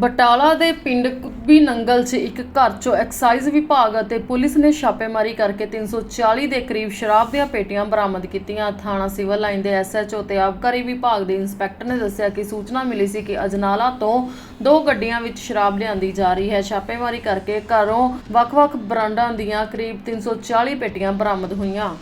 ਬਟਾਲਾ ਦੇ ਪਿੰਡ ਕੁੱਬੀ ਨੰਗਲ 'ਚ ਇੱਕ ਘਰ 'ਚੋਂ ਐਕਸਾਈਜ਼ ਵਿਭਾਗ ਅਤੇ ਪੁਲਿਸ ਨੇ ਛਾਪੇਮਾਰੀ ਕਰਕੇ 340 ਦੇ ਕਰੀਬ ਸ਼ਰਾਬ ਦੀਆਂ ਪੇਟੀਆਂ ਬਰਾਮਦ ਕੀਤੀਆਂ। ਥਾਣਾ ਸਿਵਲ ਲਾਈਨ ਦੇ ਐਸਐਚਓ ਤੇ ਆਬਕਾਰੀ ਵਿਭਾਗ ਦੇ ਇੰਸਪੈਕਟਰ ਨੇ ਦੱਸਿਆ ਕਿ ਸੂਚਨਾ ਮਿਲੀ ਸੀ ਕਿ ਅਜਨਾਲਾ ਤੋਂ ਦੋ ਗੱਡੀਆਂ ਵਿੱਚ ਸ਼ਰਾਬ ਲਿਆਂਦੀ ਜਾ ਰਹੀ ਹੈ। ਛਾਪੇਮਾਰੀ ਕਰਕੇ ਘਰੋਂ ਵੱਖ-ਵੱਖ ਬ੍ਰਾਂਡਾਂ ਦੀਆਂ ਕਰੀਬ 340 ਪੇਟੀਆਂ ਬਰਾਮਦ ਹੋਈਆਂ।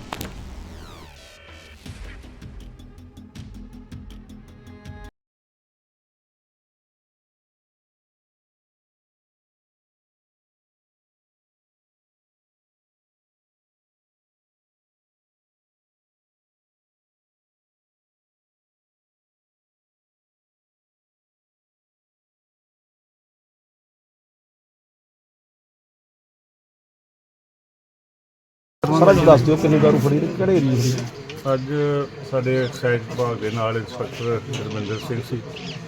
ਸਾਰਾ ਜੀ ਦੱਸ ਦਿਓ ਕਿੰਨੀ ਦਾਰੂ ਫੜੀ ਤੇ ਕਿਹੜੇ ਏਰੀਏ ਫੜੀ? ਅੱਜ ਸਾਡੇ ਐਕਸਾਈਜ਼ ਵਿਭਾਗ ਦੇ ਨਾਲ ਇੰਸਪੈਕਟਰ ਰਵਿੰਦਰ ਸਿੰਘ ਸੀ।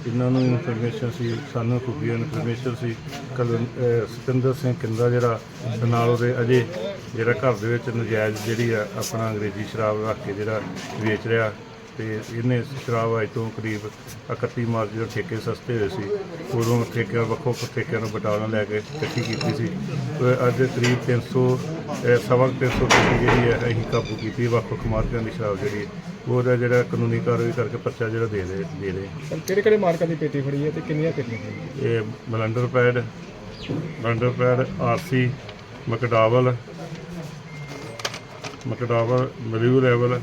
ਇਹਨਾਂ ਨੂੰ ਇਨਫੋਰਮੇਸ਼ਨ ਸੀ, ਸਾਨੂੰ ਖੁਫੀਆ ਇਨਫੋਰਮੇਸ਼ਨ ਸੀ। ਕਲ ਸਤਿੰਦਰ ਸਿੰਘ ਕਿੰਦਾ ਜਿਹੜਾ, ਤੇ ਨਾਲ ਉਹਦੇ ਅਜੇ ਜਿਹੜਾ ਘਰ ਦੇ ਵਿੱਚ ਨਜਾਇਜ਼ ਜਿਹੜੀ ਆ, ਆਪਣਾ ਅੰਗਰੇਜ਼ੀ ਸ਼ਰਾਬ ਰੱਖ ਕੇ ਜਿਹੜਾ ਵੇਚ ਰਿਹਾ। ਤੇ ਇਹਨੇ ਸ਼ਰਾਬ ਅੱਜ ਤੋਂ ਕਰੀਬ 31 ਮਾਰਚ ਜਦੋਂ ਠੇਕੇ ਸਸਤੇ ਹੋਏ ਸੀ ਉਦੋਂ ਠੇਕਿਆਂ ਵੱਖੋ ਵੱਖ ਠੇਕਿਆਂ ਨੂੰ ਬਟਾਲਾ ਲੈ ਕੇ ਇਕੱਠੀ ਕੀਤੀ ਸੀ। ਤੇ ਅੱਜ ਕਰੀਬ 300 ਅਹ ਸਵਾ ਕੁ 300 ਠੇਕੇ ਜਿਹੜੀ ਹੈ ਅਸੀਂ ਕਾਬੂ ਕੀਤੀ ਵੱਖ ਵੱਖ ਮਾਰਕਿਆਂ ਦੀ ਸ਼ਰਾਬ ਜਿਹੜੀ। ਉਹਦਾ ਜਿਹੜਾ ਕਾਨੂੰਨੀ ਕਾਰਵਾਈ ਕਰਕੇ ਪਰਚਾ ਜਿਹੜਾ ਦੇ ਦੇ ਦੇ ਰਹੇ ਕਿਹੜੇ ਕਿਹੜੇ ਮਾਰਕਾਂ ਦੀ ਪੇਟੀ ਫੜੀ ਹੈ ਤੇ ਕਿੰਨੀਆਂ ਪੇਟੀਆਂ ਇਹ blender's pride blender's pride RC McDowell McDowell ਮਰੀੂ level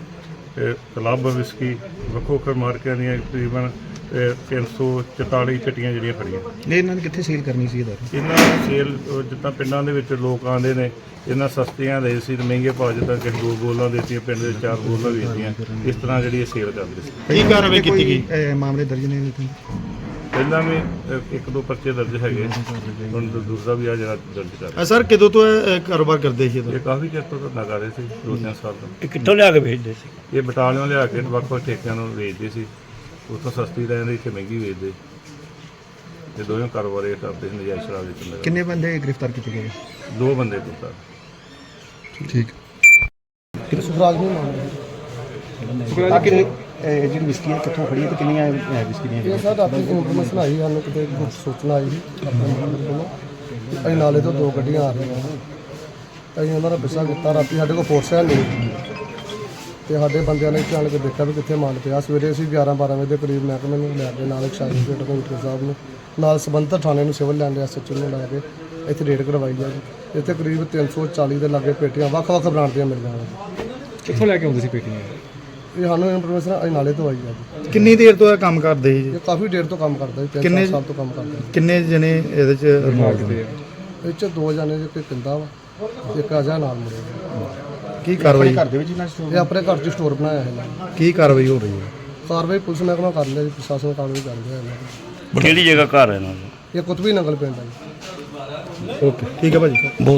club whisky ਵੱਖੋ ਵੱਖ ਮਾਰਕਿਆਂ ਦੀਆਂ ਤਕਰੀਬਨ ਇਹ 344 ਪੇਟੀਆਂ ਜਿਹੜੀਆਂ ਫੜੀਆਂ ਨਹੀਂ ਇਹਨਾਂ ਨੇ ਕਿੱਥੇ ਸੇਲ ਕਰਨੀ ਸੀ ਇਹ ਦਾਰੂ? ਇਹਨਾਂ ਦੀ ਸੇਲ ਅਹ ਜਿੱਦਾਂ ਪਿੰਡਾਂ ਦੇ ਵਿੱਚ ਲੋਕ ਆਉਂਦੇ ਨੇ ਇਹਨਾਂ ਸਸਤੀਆਂ ਦੇ ਸੀ ਤੇ ਮਹਿੰਗੇ ਭਾਅ ਜਿੱਦਾਂ ਕਿ ਦੋ ਬੋਲਾਂ ਦੇਤੀਆਂ ਪਿੰਡ ਦੇ ਚਾਰ ਬੋਲਾਂ ਵੇਚਦੀਆਂ ਇਸ ਤਰ੍ਹਾਂ ਜਿਹੜੀ ਇਹ ਸੇਲ ਕਰਦੇ ਸੀ। ਕੀ ਕਾਰਵਾਈ ਕੀਤੀ ਗਈ? ਮਾਮਲੇ ਦਰਜ ਨੇ ਇਹਦੇ ਤੇ? ਪਹਿਲਾਂ ਵੀ ਇੱਕ ਦੋ ਪਰਚੇ ਦਰਜ ਹੈਗੇ। ਹੁਣ ਦੂ- ਦੂਸਰਾ ਵੀ ਆ ਜਿਹੜਾ ਦਰਜ ਕਰ ਅ, ਸਰ ਕਦੋਂ ਤੋਂ ਇਹ ਇਹ ਕਾਰੋਬਾਰ ਕਰਦੇ ਸੀ ਇਹ ਕਾਫੀ ਚਿਰ ਤੋਂ ਧੰਦਾ ਕਰ ਰਹੇ ਸੀ ਦੋ ਤਿੰਨ ਸਾਲ ਤੋਂ। ਇਹ ਕਿੱਥੋਂ ਲਿਆ ਕੇ ਵੇਚਦੇ ਸੀ? ਇਹ ਬਟਾਲਿਓਂ ਲਿਆ ਕੇ ਵੱਖ ਵੱਖ ਠੇਕਿਆਂ ਨੂੰ ਵੇਚਦੇ ਸੀ। ਉੱਥੋਂ ਸਸਤੀ ਲੈਂਦੇ ਇੱਥੇ ਮਹਿੰਗੀ ਵੇਚਦੇ। ਤੇ ਦੋਵੇਂ ਕਾਰੋਬਾਰ ਇਹ ਕਰਦੇ ਸੀ ਨਜਾਇਜ਼ ਸ਼ਰਾਬ ਵੇਚਣ ਦਾ ਕਿੰਨੇ ਬੰਦੇ ਗ੍ਰਿਫਤਾਰ ਕੀਤੇ ਗਏ? ਦੋ ਬੰਦੇ ਦਿੱਤਾ ਠੀਕ। ਸੁਖਰਾਜ ਨਹੀਂ ਮੰਨਦੇ ਸੁਖਰਾਜ ਕਿੰਨੇ ਇਹ ਜਿਹੜੀ ਵਿਸਕੀ ਹੈ ਕਿੱਥੋਂ ਫੜੀ ਹੈ ਤੇ ਕਿੰਨੀਆਂ ਇਹ ਵਿਸਕੀ ਦੀਆਂ ਇਹ ਸਰ ਰਾਤੀ ਇਨਫੋਰਮੇਸ਼ਨ ਆਈ ਸਾਨੂੰ ਕਿਤੇ ਕੁਝ ਸੂਚਨਾ ਆਈ ਸੀ ਆਪਣੇ ਨੰਬਰ ਤੋਂ ਕਿ ਅਸੀਂ ਨਾਲੇ ਤੋਂ ਦੋ ਗੱਡੀਆਂ ਆ ਰਹੀਆਂ ਨੇ। ਅਸੀਂ ਉਹਨਾਂ ਦਾ ਪਿੱਛਾ ਕੀਤਾ ਰਾਤੀ ਸਾਡੇ ਕੋਲ ਫੋਰਸ ਹੈ ਨਹੀਂ। ਤੇ ਸਾਡੇ ਬੰਦਿਆਂ ਨੇ ਚੱਲ ਕੇ ਦੇਖਿਆ ਵੀ ਕਿੱਥੇ ਮਾਲ ਪਿਆ। ਸਵੇਰੇ ਅਸੀਂ 11 12 ਵਜੇ ਦੇ ਕਰੀਬ ਮਹਿਕਮੇ ਨੂੰ ਲੈ ਕੇ ਨਾਲ ਇੱਕ ਸਰਟੀਫਿਕੇਟ ਕਮਿਸ਼ਨਰ ਸਾਹਿਬ ਨੂੰ ਨਾਲ ਸੰਬੰਧਿਤ ਥਾਣੇ ਨੂੰ ਸਿਵਲ ਲੈਂਡ ਐਸਐਚਓ ਨੂੰ ਲੈ ਕੇ ਇੱਥੇ ਰੇਡ ਕਰਵਾਈ ਆ ਜੀ। ਇੱਥੇ ਕਰੀਬ 340 ਦੇ ਲਾਗੇ ਪੇਟੀਆਂ ਵੱਖ-ਵੱਖ ਬ੍ਰਾਂਡ ਦੀਆਂ ਮਿਲ ਜਾਣਗੀਆਂ ਕਿੱਥੋਂ ਲੈ ਕੇ ਆਉਂਦੇ ਸੀ ਪੇਟੀਆਂ? ਇਹ ਸਾਨੂੰ ਇਨਫੋਰਮੇਸ਼ਨ ਅਸੀਂ ਨਾਲੇ ਤੋਂ ਆਈ ਆ ਜੀ। ਕਿੰਨੀ ਦੇਰ ਤੋਂ ਇਹ ਕੰਮ ਕਰਦੇ ਸੀ ਜੀ? ਇਹ ਕਾਫੀ ਦੇਰ ਤੋਂ ਕੰਮ ਕਰਦਾ ਜੀ ਤਿੰਨ ਕਿੰਨੇ- ਚਾਰ ਸਾਲ ਤੋਂ ਕੰਮ ਕਰਦਾ ਕਿੰਨੇ ਜਣੇ ਇਹਦੇ ਚ ਇਨਵੋਲਵ ਨੇ? ਇਹ ਚ ਦੋ ਜਾਣੇ ਜੇ ਕੋਈ ਪਿੰਦਾ ਵਾ ਇੱਕ ਅਜਾ ਨਾਲ ਮੁੰਡੇ ਕੀ ਕਾਰਵਾਈ? ਘਰ ਦੇ ਵਿੱਚ ਇਹਨਾਂ ਸਟੋਰ ਇਹ ਆਪਣੇ ਘਰ 'ਚ ਸਟੋਰ ਬਣਾਇਆ ਹੈ ਇਹਨਾਂ ਨੇ। ਕੀ ਕਾਰਵਾਈ ਹੋ ਰਹੀ ਹੈ? ਕਾਰਵਾਈ ਪੁਲਿਸ ਮਹਿਕਮਾ ਕਰ ਲਿਆ ਜੀ ਪ੍ਰਸ਼ਾਸਨ ਕਾਰਵਾਈ ਕਰ ਰਿਹਾ ਇਹਨਾਂ ਦੀ। ਕਿਹੜੀ ਜਗ੍ਹਾ ਘਰ ਹੈ ਇਹਨਾਂ ਦਾ? ਇਹ ਕੁਤਬੀ ਨੰਗਲ ਪਿੰਡ ਹੈ ਜੀ। ਓਕੇ ਠੀਕ ਹੈ ਭਾਜੀ।